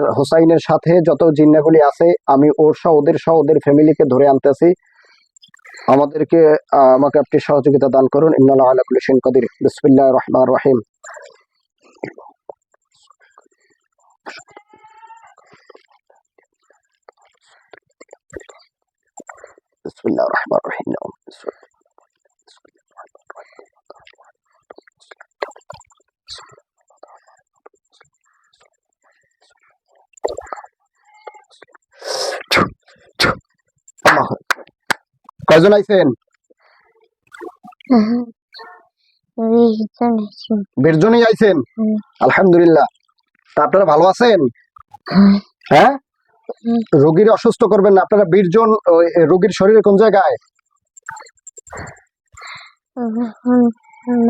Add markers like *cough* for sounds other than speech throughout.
হোসাইনের সাথে যত জিন্নাগুলি আছে, আমি ওর সহ, ওদের সহ, ওদের ফ্যামিলিকে ধরে আনতেছি। আমাদেরকে আমাকে আপনি সহযোগিতা দান করুন। ইন্নাল্লাহ আলা কুল্লি শাইইন রহিম। রহিম। কয়জন আইছেন? আইছেন? আলহামদুলিল্লাহ। তা আপনারা ভালো আছেন? হ্যাঁ। রোগীর অসুস্থ করবেন না। আপনারা বিশ জন ওই, রোগীর শরীরে কোন জায়গায়?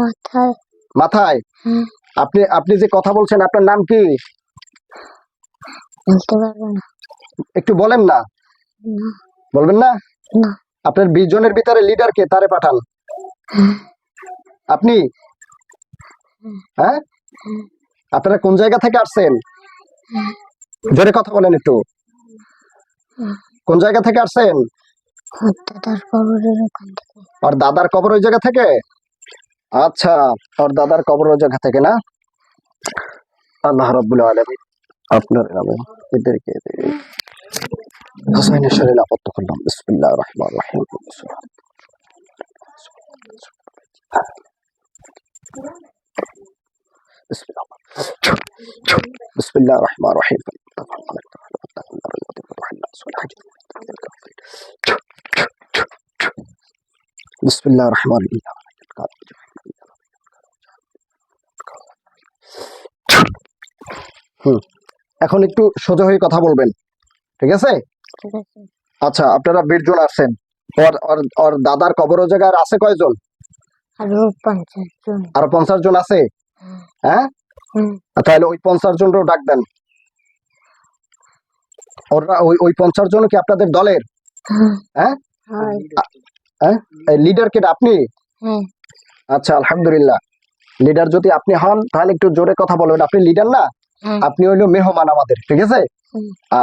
মাথায়। মাথায়? আপনি আপনি যে কথা বলছেন আপনার নাম কি? বলতে পারব না। একটু বলেন না। বলবেন না? আপনার বিশ জনের ভিতরে লিডার কে তারে পাঠান। আপনি? হ্যাঁ? আপনারা কোন জায়গা থেকে আসছেন? জোরে কথা বলেন একটু। কোন জায়গা থেকে আসছেন? আর দাদার কবর ওই জায়গা থেকে? আচ্ছা আর দাদার কবর ওই জায়গা থেকে না? আল্লাহ রাব্বুল আলামিন। আপনার নামে এদেরকে হোসাইনের শরীরে আপত্ত করলাম বিসমিল্লাহ রহমান রহিম বিসমিল্লাহ রহমান রহিম বিসমিল্লাহ রহমান রহিম হুম। এখন একটু সোজা হয়ে কথা বলবেন। ঠিক আছে? আচ্ছা আপনারা বিশ জন আসছেন ওর ওর ওর দাদার কবর ও জায়গায় আছে কয়জন? আরও পঞ্চাশ জন। আরও পঞ্চাশ জন আছে? হ্যাঁ। তাহলে ওই পঞ্চাশ জনকেও ডাক দেন। ওরা ওই ওই পঞ্চাশ জন কি আপনাদের দলের? হ্যাঁ? হয়? লিডার কে আপনি? হ্যাঁ। আচ্ছা আলহামদুলিল্লাহ। লিডার যদি আপনি হন তাহলে একটু জোরে কথা বলবেন। আপনি লিডার না? হ্যাঁ আপনি হইল মেহমান আমাদের ঠিক আছে?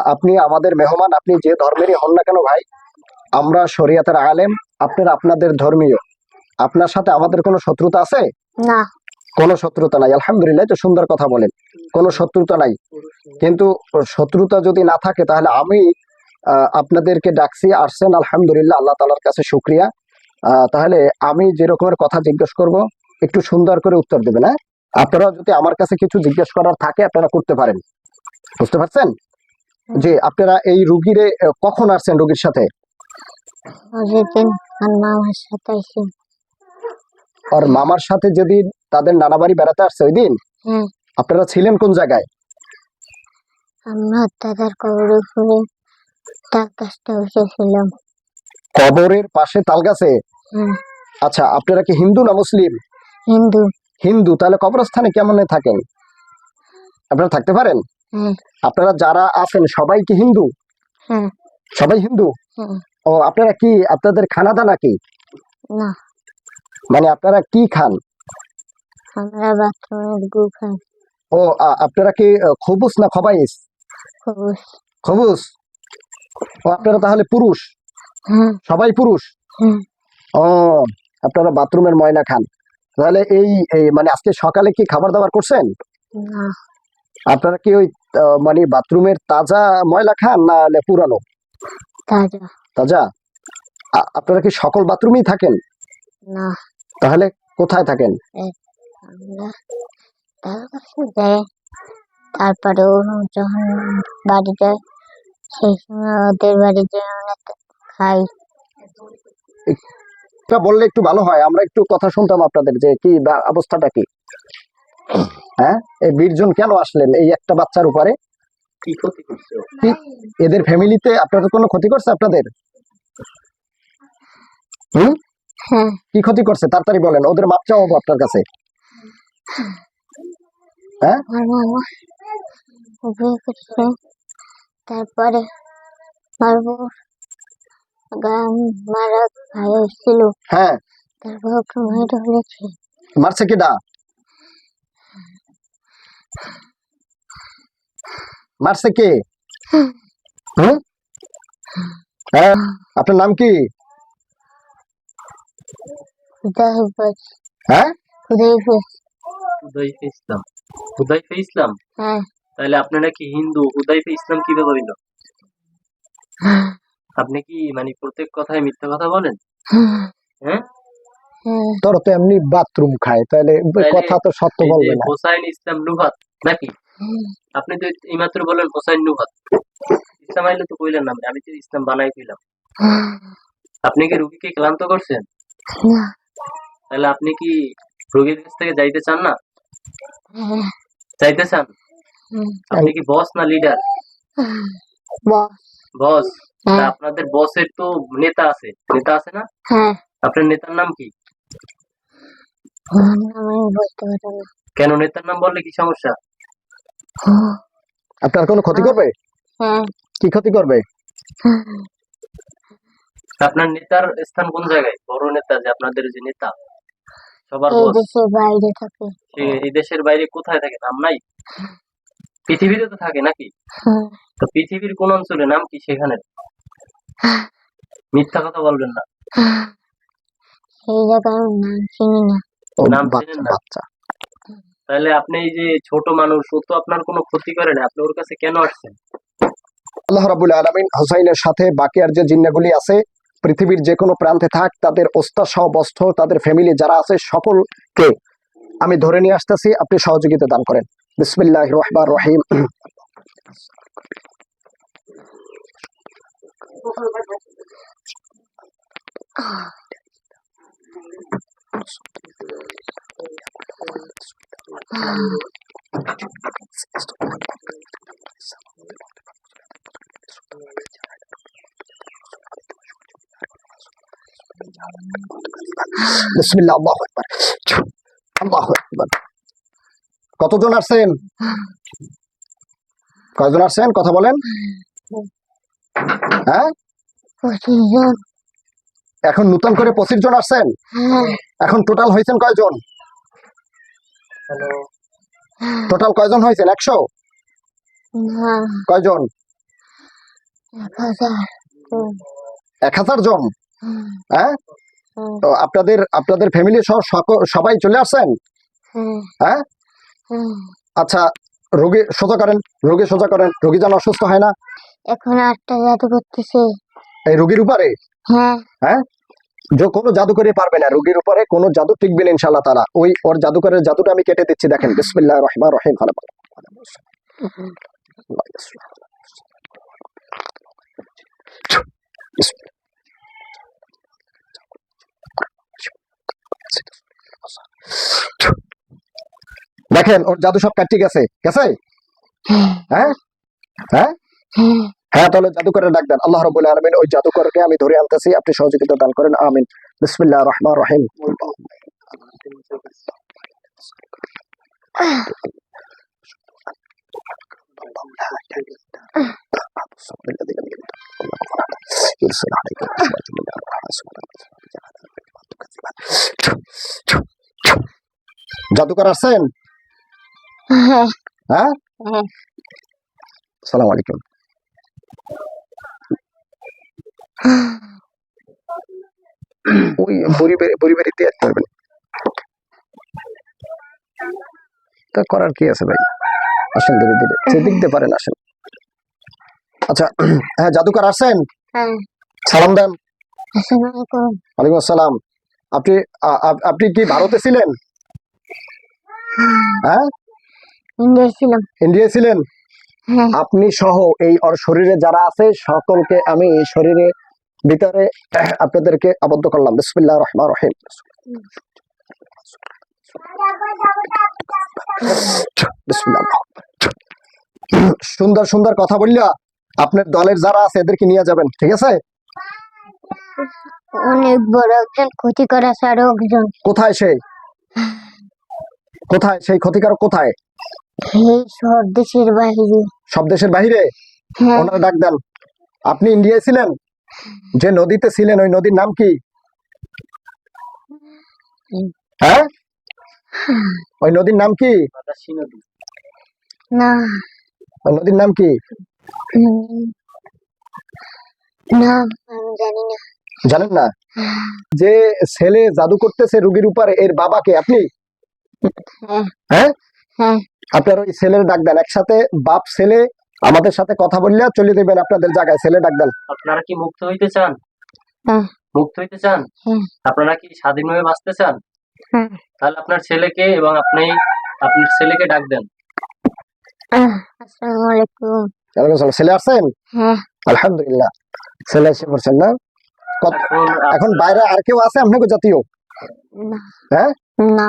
আপনি আমাদের মেহমান আপনি যে ধর্মেরই হন না কেন ভাই আমরা শরিয়াতের আলেম আপনারা আপনাদের ধর্মীয়। আপনার সাথে আমাদের কোনো শত্রুতা আছে? না। কোনো শত্রুতা নাই আলহামদুলিল্লাহ তো সুন্দর কথা বলেন। কোনো শত্রুতা নাই। কিন্তু শত্রুতা যদি না থাকে তাহলে আমি আহ, আপনাদেরকে ডাকছি আসছেন আলহামদুলিল্লাহ আল্লাহ তালার কাছে শুক্রিয়া। আহ, তাহলে আমি যে রকমের কথা জিজ্ঞেস করব একটু সুন্দর করে উত্তর দেবেন হ্যাঁ? আপনারা যদি আমার কাছে কিছু জিজ্ঞেস করার থাকে আপনারা করতে পারেন। বুঝতে পারছেন? যে আপনারা এই রুগীরে কখন আসছেন রুগীর সাথে? আর মামার সাথে যেদিন তাদের নানা বাড়ি বেড়াতে আসছে ওই দিন? হ্যাঁ। আপনারা ছিলেন কোন জায়গায়? কবরের পাশে তাল গাছে? হ্যাঁ। আচ্ছা আপনারা কি হিন্দু না মুসলিম? হিন্দু। হিন্দু তাহলে কবরস্থানে কেমন থাকেন? আপনারা থাকতে পারেন? আপনারা যারা আছেন সবাই কি হিন্দু? সবাই হিন্দু? ও আপনারা কি আপনাদের খানা দানা কি মানে আপনারা কি খান? ও আপনারা কি খবুস না খবাইস? খবুস। ও আপনারা তাহলে পুরুষ? সবাই পুরুষ? ও আপনারা বাথরুমের ময়না খান। তাহলে এই মানে আজকে সকালে কি খাবার দাবার করছেন? আপনারা কি ওই মানে বাথরুমের তাজা ময়লা খান না পুরানো? তাজা। তাজা? আপনারা কি সকল বাথরুমেই থাকেন? না। তাহলে কোথায় থাকেন? তারপরে যখন বাড়ি যায় সেই সময় ওদের খাই। বললে একটু ভালো হয়। আমরা একটু কথা শুনতাম আপনাদের যে কি অবস্থাটা কি। হ্যাঁ? এই বীরজন কেন আসলেন এই একটা বাচ্চার উপরে? কি ক্ষতি করছে এদের ফ্যামিলিতে আপনাদের কোনো ক্ষতি করছে আপনাদের? হুম? হ্যাঁ। কি ক্ষতি করছে? তাড়াতাড়ি বলেন। ওদের মাপ চাও আপনার কাছে। হ্যাঁ? তারপরে গান মারা ভাই ছিল। হ্যাঁ। তারপর ওকে মেরে ফেলেছে মারছে কিডা? মারছে কে? হ্যাঁ আপনার নাম কি? হ্যাঁ? হুদাইফে ইসলাম। হুদাইফে ইসলাম? হ্যাঁ। তাহলে আপনারা কি হিন্দু? হুদাইফে ইসলাম কীভাবে হইল? *laughs* আপনি কি মানে প্রত্যেক কথায় মিথ্যা কথা বলেন? হ্যাঁ? তোর তো এমনি বাথরুম খায় তাহলে কথা তো সত্য বলবে না। হোসাইন ইসলাম নুহাত নাকি? আপনি তো এইমাত্র বলেন হোসাইন নুহাত। ইসলাম আইলে তো কইলেন না আমি তো ইসলাম বানাই কইলাম। আপনি কি রুগীকে ক্লান্ত করছেন? না। তাহলে আপনি কি রুগীর কাছ থেকে যাইতে চান না? হ্যাঁ। যাইতে চান? আপনি কি বস না লিডার? বস হ্যাঁ। আপনাদের বসের তো নেতা আছে। নেতা আছে না? হ্যাঁ। আপনার নেতার নাম কি? বলতে পারব না কেন নেতার নাম বললে কি সমস্যা? আপনার কোনো ক্ষতি করবে? হ্যাঁ। কি ক্ষতি করবে? আপনার নেতার স্থান কোন জায়গায়? বড় নেতা যে আপনাদের যে নেতা সবার এই দেশের বাইরে থাকে। এই দেশের বাইরে কোথায় থাকে? নাম নাই? পৃথিবীতে তো থাকে নাকি? তো পৃথিবীর কোন অঞ্চলে নাম কি সেখানে মিথ্যা কথা বলবেন না। নাম চেনেন তাহলে আপনি এই যে ছোট মানুষ ও তো আপনার কোনো ক্ষতি করে না। আপনি ওর কাছে কেন আসছেন? আল্লাহ রাবুল আলমিন হোসাইনের সাথে বাকি আর যে জিন্নাগুলি আছে পৃথিবীর যে কোনো প্রান্তে থাক তাদের ওস্তাদ সহ বস্ত্র তাদের ফ্যামিলি যারা আছে সকলকে আমি ধরে নিয়ে আসতেছি আপনি সহযোগিতা দান করেন। বিসমিল্লাহ রহমান রহিম। বিসমিল্লাহ আল্লাহু আকবার। আল্লাহু কতজন আসছেন? কয়জন আসছেন? কথা বলেন। হ্যাঁ? এখন নতুন করে পঁচিশ জন আসছেন? হ্যাঁ। এখন টোটাল হয়েছেন কয়জন? টোটাল কয়জন হয়েছেন? একশো? কয়জন? এক হাজার। জন? হ্যাঁ। হুম, তো আপনাদের আপনাদের ফ্যামিলি সহ সবাই চলে আসছেন? হ্যাঁ? আচ্ছা রোগী সোজা করেন রোগী সোজা করেন রোগী যেন অসুস্থ হয় না। এখন আটটা জাদু করতেছে। এই রোগীর উপরে? হ্যাঁ। যে কোনো জাদু করে পারবে না রোগীর উপরে কোনো জাদু টিকবে না ইনশাল্লাহ তালা ওই ওর জাদুকরের জাদুটা আমি কেটে দিচ্ছি দেখেন। বিসমিল্লাহ রহমান রহিম ভালো দেখেন, ওর জাদু সব কাটি গেছে। গেছে? হ্যাঁ? হ্যাঁ? হ্যাঁ তাহলে জাদুকরের ডাক দেন। আল্লাহ রবুল্লাহ আলমিন ওই জাদুকরকে আমি ধরে আনতেছি। আপনি সহযোগিতা দান করেন। আমিন। বিসমিল্লাহ রহমান রহিম। জাদুকর আসছেন? হ্যাঁ? হ্যাঁ। সালাম আলাইকুম। ওই আসতে পারবেন তা করার কি আছে ভাই? আসেন ধীরে ধীরে। দিয়ে পারেন আসেন। আচ্ছা হ্যাঁ জাদুকর আসছেন? হ্যাঁ। সালাম দেন। ওয়ালাইকুম আসসালাম। আপনি আপনি কি ভারতে ছিলেন? হ্যাঁ? ইন্ডিয়া ছিলাম। ইন্ডিয়া ছিলেন? হ্যাঁ। আপনি সহ এই ওর শরীরে যারা আছে সকলকে আমি এই শরীরে ভিতরে আপনাদেরকে আবদ্ধ করলাম। বিসমিল্লাহ রহমান রহিম। সুন্দর সুন্দর কথা বললা। আপনার দলের যারা আছে এদেরকে নিয়ে যাবেন ঠিক আছে? অনেক বড় একজন ক্ষতি করা একজন কোথায় সেই কোথায়? সেই ক্ষতিকারক কোথায়? সব দেশের বাইরে। সব দেশের বাহিরে হ্যাঁ। ওনারা ডাক দেন আপনি ইন্ডিয়ায় ছিলেন? যে নদীতে ছিলেন ওই নদীর নাম কি? হ্যাঁ? ওই নদীর নাম কি? নদী। না। ওই নদীর নাম কি? না জানি না। জানেন না? যে ছেলে জাদু করতেছে রুগীর উপরে এর বাবাকে আপনি? হ্যাঁ। হ্যাঁ? হ্যাঁ। আপনার ওই ছেলের ডাক দেন। একসাথে বাপ ছেলে আমাদের সাথে কথা বললে চলে দেবেন আপনাদের জায়গায়। ছেলে ডাক দেন। আপনারা কি মুক্ত হইতে চান? হ্যাঁ। মুক্ত হইতে চান? হ্যাঁ। আপনারা কি স্বাধীনভাবে বাঁচতে চান? হ্যাঁ। তাহলে আপনার ছেলেকে এবং আপনি আপনার ছেলেকে ডাক দেন। আসসালামু আলাইকুম। ওয়ালাইকুম আসসালাম। ছেলে আসছেন? হ্যাঁ। আলহামদুলিল্লাহ। ছেলে এসে পড়ছেন না? এখন এখন বাইরে আর কেউ আছে? আপনাকে জাতীয়? না। হ্যাঁ? না।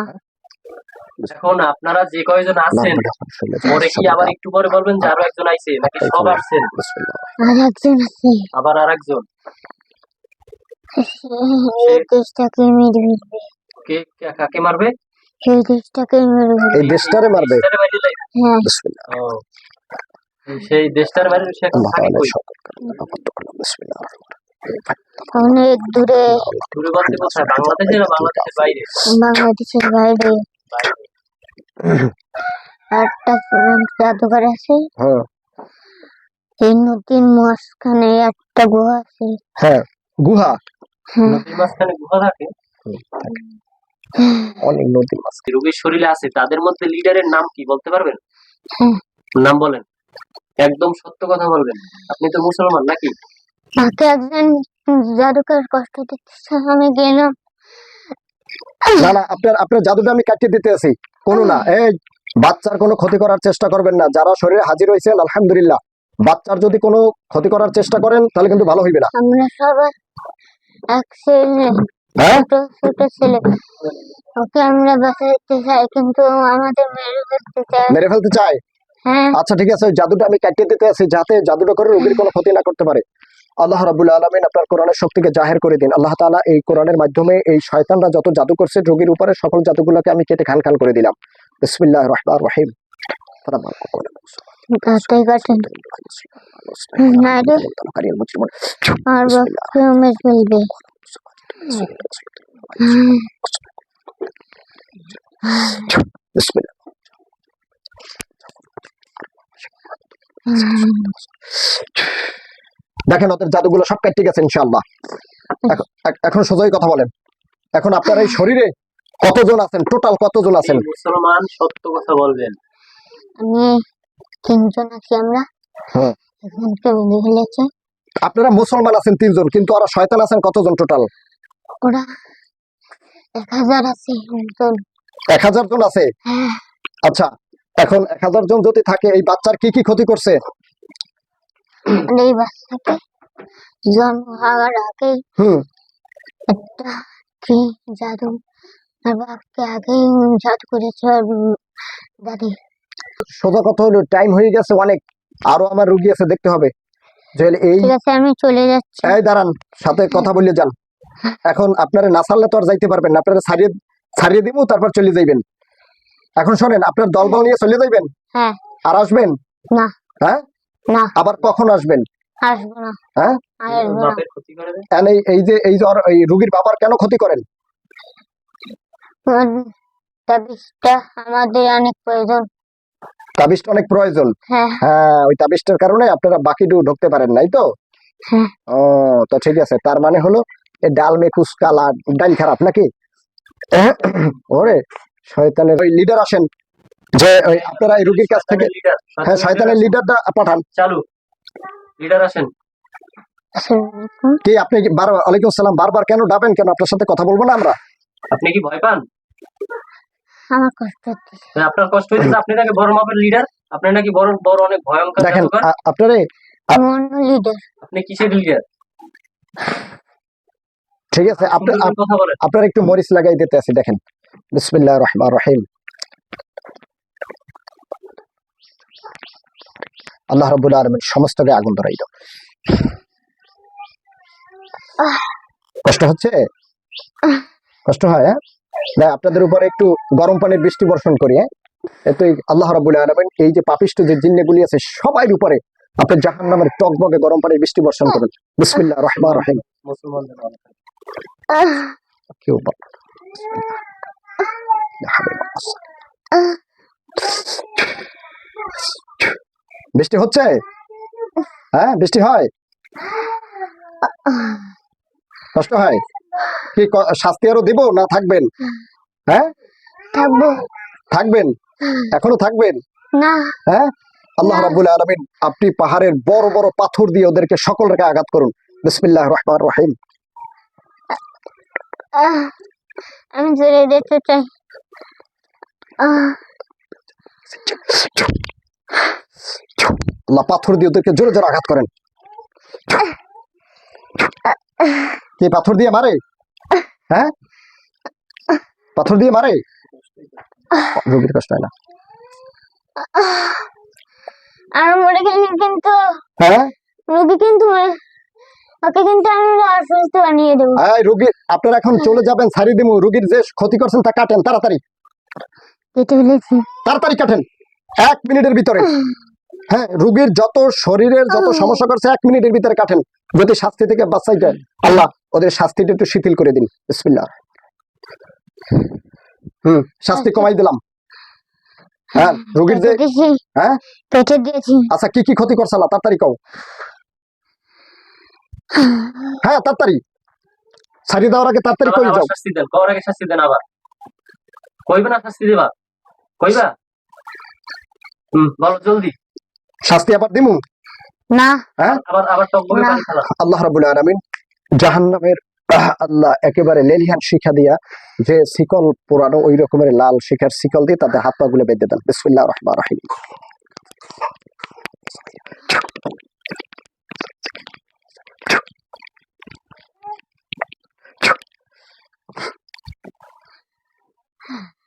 এখন আপনারা যে কয়জন আছেন পরে কি আবার একটু পরে বলবেন যে আরও একজন আইছে নাকি সব আসছেন আর একজন আছে আবার আর একজন এই দেশটাকে মেরে ফেলবে। কে কে- কাকে মারবে? এই দেশটাকে মেরে ফেলবে। এই দেশটারে মারবে? দেশটারে মাইরে লাইবে। হ্যাঁ। বিসমিল্লাহ। ও। সেই দেশটার বাইরে সে এখন থাকে কই? সকল কারণে আবদ্ধ করলাম। বিসমিল্লাহ। অনেক দূরে দূরে বলতে কোথায় বাংলাদেশে বাংলাদেশের বাইরে? বাংলাদেশের বাইরে। একটা জাদুঘর আছে। হ্যাঁ। এই নদীর মাঝখানে একটা গুহা আছে। হ্যাঁ গুহা। হ্যাঁ। নদীর মাঝখানে গুহা থাকে? অনেক নদী মাছ রোগীর শরীরে আছে তাদের মধ্যে লিডারের নাম কি বলতে পারবেন? হ্যাঁ। নাম বলেন। একদম সত্য কথা বলবেন। আপনি তো মুসলমান নাকি? তাকে একজন জাদুকর কষ্ট দিচ্ছে আমি গেলাম না না আপনার আপনার জাদুটা আমি কাটিয়ে দিতে আছি। কোনো না এই বাচ্চার কোনো ক্ষতি করার চেষ্টা করবেন না। যারা শরীরে হাজির হয়েছেন আলহামদুলিল্লাহ। বাচ্চার যদি কোনো ক্ষতি করার চেষ্টা করেন তাহলে কিন্তু ভালো হইবে না। আমরা সবাই এক ছেলে হ্যাঁ? ছোট ছোট ছেলে। ওকে আমরা বাঁচাতে চাই কিন্তু আমাদের মেরে ফেলতে চায়। মেরে ফেলতে চাই হ্যাঁ। আচ্ছা ঠিক আছে জাদুটা আমি কাটিয়ে দিতে আছি যাতে জাদুটা করে রোগীর কোনো ক্ষতি না করতে পারে। আল্লাহ রাবুল আলমিন আপনার কোরআনের শক্তিকে জাহের করে দিন। আল্লাহ তাআলা এই কোরআনের মাধ্যমে এই শয়তানরা যত জাদু করছে রোগীর উপরে সকল জাদুগুলোকে আমি কেটে খান খান করে দিলাম। বিসমিল্লাহ রহমান রহিম। আর বিসমিল্লাহ। দেখেন ওদের জাদুগুলো সব কাটতে গেছে ইনশাআল্লাহ। এখন- সোজাই কথা বলেন। এখন আপনার এই শরীরে কতজন আছেন? টোটাল কতজন আছেন? মুসলমান সত্য কথা বলবেন। আমি তিনজন আছি আমরা। হ্যাঁ। আপনারা মুসলমান আছেন তিনজন কিন্তু ওরা শয়তান আছেন কতজন টোটাল ওরা এক হাজার আছে এক হাজার জন আছে? হ্যাঁ। আচ্ছা এখন এক হাজার জন যদি থাকে এই বাচ্চার কি কি ক্ষতি করছে? এই বাচ্চাকে জন্ম হওয়ার আগেই একটা কি জাদু আর বাপকে আগেই জাদু করেছে দাদি। সোজা কথা হলো টাইম হয়ে গেছে অনেক। আরও আমার রুগী আছে দেখতে হবে। এই ঠিক আছে আমি চলে যাচ্ছি। এই দাঁড়ান সাথে কথা বলে যান। এখন আপনারা না ছাড়লে তো আর যাইতে পারবেন না। আপনারা ছাড়িয়ে ছাড়িয়ে দিব তারপর চলে যাইবেন। এখন শোনেন আপনার দলবল নিয়ে চলে যাইবেন? হ্যাঁ। আর আসবেন? না। হ্যাঁ? না। আবার কখন আসবেন? আসব না। হ্যাঁ? এই যে এই যে এই রুগীর বাবার কেন ক্ষতি করেন? তাবিজটা আমাদের অনেক প্রয়োজন। তাবিজটা অনেক প্রয়োজন। হ্যাঁ। হ্যাঁ ওই তাবিজটার কারণে আপনারা ঢুকতে পারেন নাই তো? হ্যাঁ। ও তো ঠিক আছে। তার মানে হলো ডাল মে কুস কালা ডাল খারাপ নাকি? ওরে শয়তানের ওই লিডার আসেন। যে আপনারা এই রুগীর কাছ থেকে লিডার হ্যাঁ শয়তানের লিডারটা পাঠান। চালু। লিডার আসেন। আলাইকুম কি আপনি ওয়ালাইকুম আসসালাম বারবার কেন ডাবেন কেন? আপনার সাথে কথা বলব না আমরা? আপনি কি ভয় পান? আমার কষ্ট হচ্ছে। আপনার কষ্ট আপনি নাকি বড় মাপের লিডার? আপনি নাকি বড় বড় অনেক ভয়ঙ্কর দেখেন জাদুকর। আপনারে লিডার। আপনি কিসের লিডার? ঠিক আছে আপনার কথা বলেন। আপনার একটু মরিচ লাগাই দিতে আছি দেখেন। বিসমিল্লাহ রহমান রহিম। আল্লাহ রবুল আলমিন সমস্তকে আগুন ধরাই দাও। কষ্ট হচ্ছে? কষ্ট হয় হ্যাঁ? আপনাদের উপরে একটু গরম পানির বৃষ্টি বর্ষণ করি হ্যাঁ? এতে আল্লাহ রাবুল আলমিন এই যে পাপিষ্ট যে জিন্নেগুলি আছে, সবাই উপরে আপনি জাহান নামের টকবগে গরম পানির বৃষ্টি বর্ষণ করুন। বিসমিল্লাহ রহমান রহিম। মুসলমানদের বৃষ্টি হচ্ছে? হ্যাঁ বৃষ্টি হয়? কষ্ট হয়? কি শাস্তি আরও দিব না থাকবেন? হ্যাঁ? থাকব। থাকবেন? এখনও থাকবেন? না। হ্যাঁ? আল্লাহ রাবুল আলমিন আপনি পাহাড়ের বড় বড় পাথর দিয়ে ওদেরকে সকল রেখে আঘাত করুন। বিসমিল্লাহ রহমান রহিম। আমি চলে যেতে চাই। আল্লাহ পাথর দিয়ে ওদেরকে জোরে জোরে আঘাত করেন। কি পাথর দিয়ে মারে? হ্যাঁ? পাথর দিয়ে মারে? রোগীর কষ্ট হয় না। আর মরে গেলে কিন্তু হ্যাঁ? রোগী কিন্তু ওকে কিন্তু আমি অসুস্থ বানিয়ে দেবো। এই রোগী আপনারা এখন চলে যাবেন সারি দিমু। রোগীর যে ক্ষতি করছেন তা কাটেন তাড়াতাড়ি। কেটে ফেলেছি। তাড়াতাড়ি কাটেন। এক মিনিটের ভিতরে। হ্যাঁ রুগীর যত শরীরের যত সমস্যা করছে এক মিনিটের ভিতরে কাটেন। যদি শাস্তি থেকে বাঁচাইতে আল্লাহ ওদের শাস্তিটা একটু শিথিল করে দিন। বিসমিল্লাহ। হুম শাস্তি কমাই দিলাম। হ্যাঁ রোগীর যে হ্যাঁ? দিয়েছি। আচ্ছা কি কি ক্ষতি করছে আল্লাহ? তাড়াতাড়ি কও। হ্যাঁ তাড়াতাড়ি। ছাড়িয়ে দেওয়ার আগে তাড়াতাড়ি করে যাও। শাস্তি দেন কওয়ার আগে শাস্তি দেন আবার। কইবে না শাস্তি দিবা? কইবা? বলো জলদি। শাস্তি আবার দিমু? না। হ্যাঁ? আবার আবার আল্লাহ রাবুল আলমিন জাহান্নামের আহ, আল্লাহ একেবারে লেলিহান শিখা দিয়া যে শিকল পোড়ানো ওই রকমের লাল শিখার শিকল দিয়ে তাদের হাত পা গুলো বেঁধে দেন। বিসমিল্লাহ রহমান রহিম।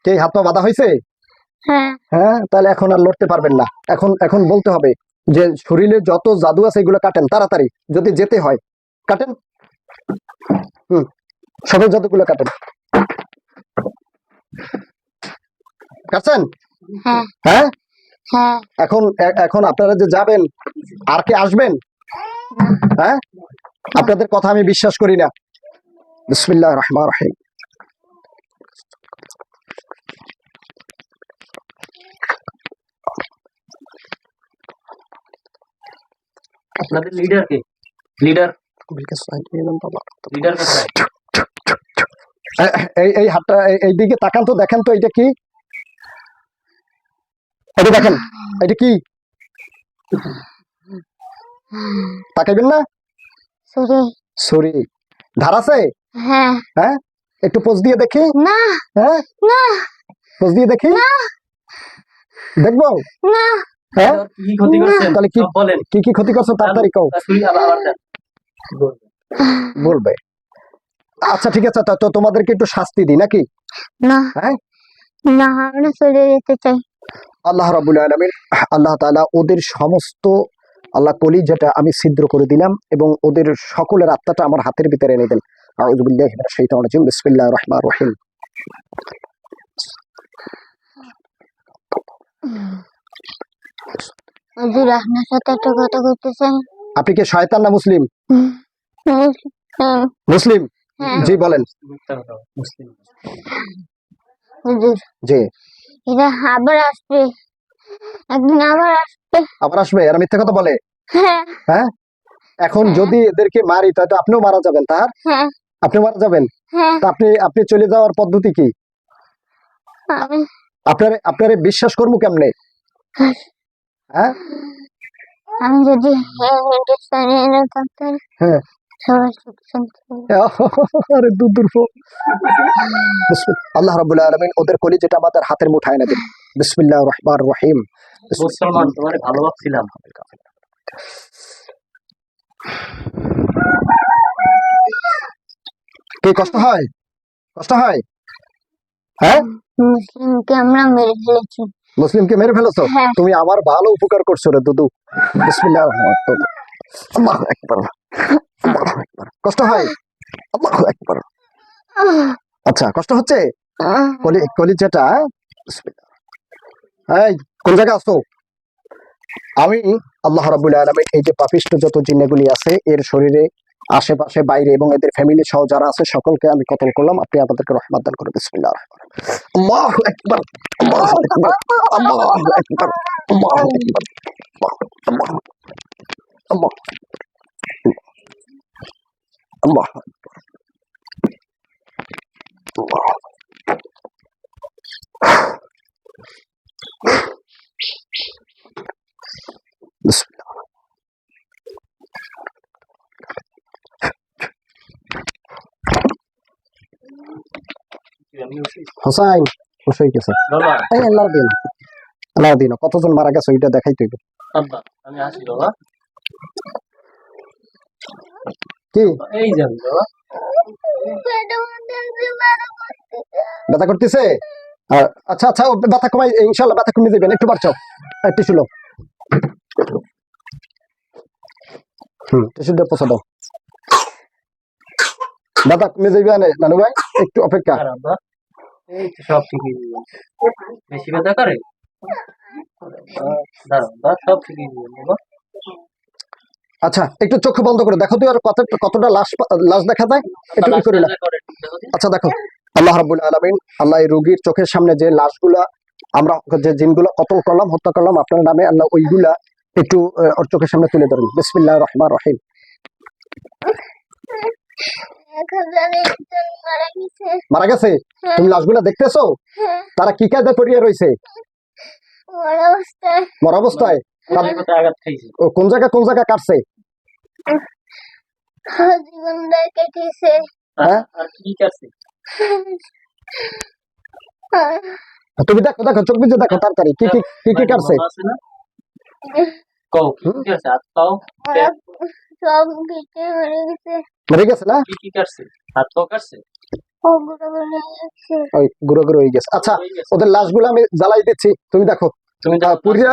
কে হাত পা বাঁধা হয়েছে হ্যাঁ। হ্যাঁ তাহলে এখন আর লড়তে পারবেন না। এখন এখন বলতে হবে যে শরীরে যত জাদু আছে এগুলো কাটেন তাড়াতাড়ি যদি যেতে হয়। কাটেন? হুম সকল জাদুগুলো কাটেন। কাটছেন? হ্যাঁ। হ্যাঁ? হ্যাঁ। এখন এখন আপনারা যে যাবেন আর কে আসবেন? হ্যাঁ। আপনাদের কথা আমি বিশ্বাস করি না। বিসমিল্লাহ রহমান রহিম। আপনাদের লিডার কে? লিডার লিডার কোথায়? এই এই হাতটা এই- দিকে তাকান তো দেখেন তো এটা কি? এটা দেখেন এটা কি? তাকাইবেন না? সরি সরি ধার আছে? হ্যাঁ। একটু পোজ দিয়ে দেখি। না। হ্যাঁ? না। পোজ দিয়ে দেখি। না। দেখব? না। হ্যাঁ? কি কি ক্ষতি তাহলে কি- কি কি ক্ষতি করছ তাড়াতাড়ি কও বলবে। আচ্ছা ঠিক আছে তো তোমাদেরকে একটু শাস্তি দিই নাকি? না। হ্যাঁ? না আমরা চলে যেতে চাই। আল্লাহ রাবুল আলমিন আল্লাহ তাআলা ওদের সমস্ত আল্লাহ কলি যেটা আমি ছিদ্র করে দিলাম এবং ওদের সকলের আত্মাটা আমার হাতের ভিতরে এনে দেন। আউযু বিল্লাহি মিনাশ শাইতানির রাজিম। বিসমিল্লাহির রহমানির রহিম। হুজুর আপনার সাথে একটা কথা বলতে চাই আপনি কি শয়তান না মুসলিম? হুম, মুসলিম? হ্যাঁ। জি বলেন। হুজুর। জি। এরা আবার আসবে। একদিন আবার আসবে। আবার আসবে? এরা মিথ্যা কথা বলে? হ্যাঁ। এখন যদি এদেরকে মারি তাহলে তো আপনিও মারা যাবেন। তার? হ্যাঁ। আপনি মারা যাবেন? হ্যাঁ। তা আপনি আপনি চলে যাওয়ার পদ্ধতি কি? আপনার আপনারে বিশ্বাস করব কেমনে? হ্যাঁ? আমি যদি হিন্দুস্তানি হ্যাঁ। সবাই সুখ শান্তি আরে আল্লাহ রাব্বুল আলামিন ওদের কলি যেটা আমাদের হাতের মুঠায় এনে দিন বিসমিল্লাহ রহমান রহিম। মুসলমান তোমার ভালো ভাবছিলাম কি কষ্ট হয়? কষ্ট হয়? হ্যাঁ? মুসলিমকে আমরা মেরে ফেলেছি। মুসলিমকে মেরে ফেলেছো? হ্যাঁ। তুমি আমার ভালো উপকার করছ রে দুদু। বিসমিল্লাহ আল্লাহু আকবার আল্লাহু আকবার। কষ্ট হয়? আল্লাহু আকবার। আচ্ছা কষ্ট হচ্ছে? কলি কলি যেটা এই কোন জায়গায় আসো আমি আল্লাহ রাবুল আলমী এই যে পাপিষ্ট যত জিন্নাগুলি আছে এর শরীরে আশেপাশে, বাইরে এবং এদের ফ্যামিলি সহ যারা আছে সকলকে আমি কতল করলাম। আপনি আমাদেরকে রহমত দান করুন। বিসমিল্লাহ আল্লাহু আকবার আল্লাহু আকবার আল্লাহু আকবার আল্লাহু আকবার, আল্লাহ বিসমিল্লাহ আমি উঠি। হোসাইন গেছে। এই আল্লাহর দিন। আল্লাহর দিন। কতজন মারা গেছে ওইটা দেখাই তুই কি? এই যান ব্যথা করতেছে? আচ্ছা আচ্ছা ব্যথা কমাই ইনশাল্লাহ ব্যথা কমে যাবেন একটু বাড়ছো টিস্যু লো হুম টিস্যুটা পৌঁছে দাও। ব্যথা কমে যাবে নানু ভাই? একটু অপেক্ষা। এই তো সব ঠিকই বেশি ব্যথা করে? দাঁড়াও সব ঠিকই আচ্ছা একটু চোখ বন্ধ করে দেখো তুই আর কত কতটা লাশ লাশ দেখা যায়? একটু করি আচ্ছা দেখো। আল্লাহ রাব্বুল আলামিন আল্লাহ এই রোগীর চোখের সামনে যে লাশগুলা আমরা যে জিনগুলো কতল করলাম হত্যা করলাম আপনার নামে আল্লাহ ওইগুলা একটু ওর চোখের সামনে তুলে ধরুন। বিসমিল্লাহ রহমান রহিম। মারা গেছে। তুমি লাশগুলা দেখতেছো? তারা কি কায়দা করিয়া রয়েছে? মর অবস্থায় কোন জায়গা কোন জায়গা কাটছে? হ্যাঁ? আর কি কাটছে? তুমি দেখো দেখো চোখ বুঝে দেখো তাড়াতাড়ি কি কি কি কি কাটছে? আছে? কও কি কি হাত পাও? সব কেটে মরে গেছে। মরে গেছে না? কি কি কাটছে? হাত পাও কাটছে? ওগুলো মরে গেছে ওই গুঁড়ো গুঁড়ো হয়ে গেছে। আচ্ছা ওদের লাশগুলো আমি জ্বালাই দিচ্ছি। তুমি দেখো তুমি পুরিয়া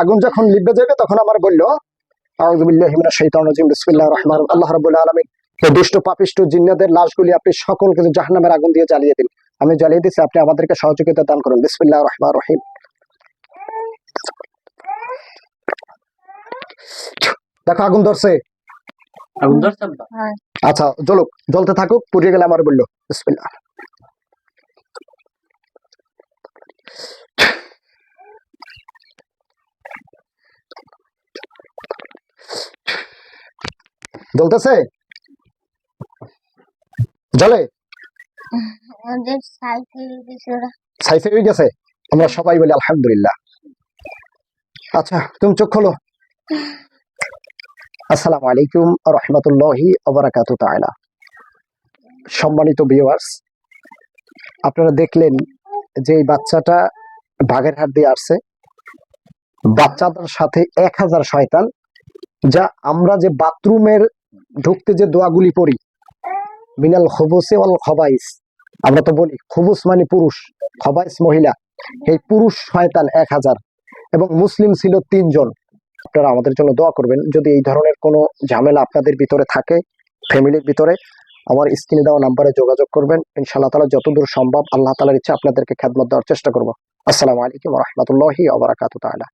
আগুন যখন যাবে তখন আমার বলল আল্লাহ আলামিন দুষ্ট পাপিষ্ট জিন্নাতের লাশগুলি আপনি সকলকে জাহান্নামের আগুন দিয়ে জ্বালিয়ে দিন। আমি জ্বালিয়ে দিচ্ছি আপনি আমাদেরকে সহযোগিতা দান করুন। বিসমিল্লাহির রহমানির রহিম। দেখো আগুন ধরছে। আগুন ধরছে আচ্ছা জ্বলুক জ্বলতে থাকুক পুড়িয়ে গেলে আমার বলল। বিসমিল্লাহ। জ্বলতেছে সাইফে হয়ে গেছে। আমরা সবাই বলি আলহামদুলিল্লাহ। আচ্ছা তুমি চোখ খোলো। আসসালামু আলাইকুম রহমতুল্লাহি অবরাকাত সম্মানিত ভিউয়ার্স আপনারা দেখলেন যে এই বাচ্চাটা বাঘের হাট দিয়ে আসছে। বাচ্চাটার সাথে এক হাজার শয়তান, যা আমরা যে বাথরুমের ঢুকতে যে দোয়াগুলি পড়ি, মিনাল খবসে ওয়াল খবাইস, আমরা তো বলি খুবুস মানে পুরুষ, খবাইস মহিলা, এই পুরুষ শয়তান এক হাজার এবং মুসলিম ছিল তিনজন। আপনারা আমাদের জন্য দোয়া করবেন। যদি এই ধরনের কোনো ঝামেলা আপনাদের ভিতরে থাকে ফ্যামিলির ভিতরে, আমার স্ক্রিনে দেওয়া নাম্বারে যোগাযোগ করবেন। ইনশাআল্লাহ তালা যতদূর সম্ভব আল্লাহ তালার ইচ্ছা আপনাদেরকে খেদমত দেওয়ার চেষ্টা করব। আসসালামু আলাইকুম রহমতুল্লাহি আবরাকাত তাআলা।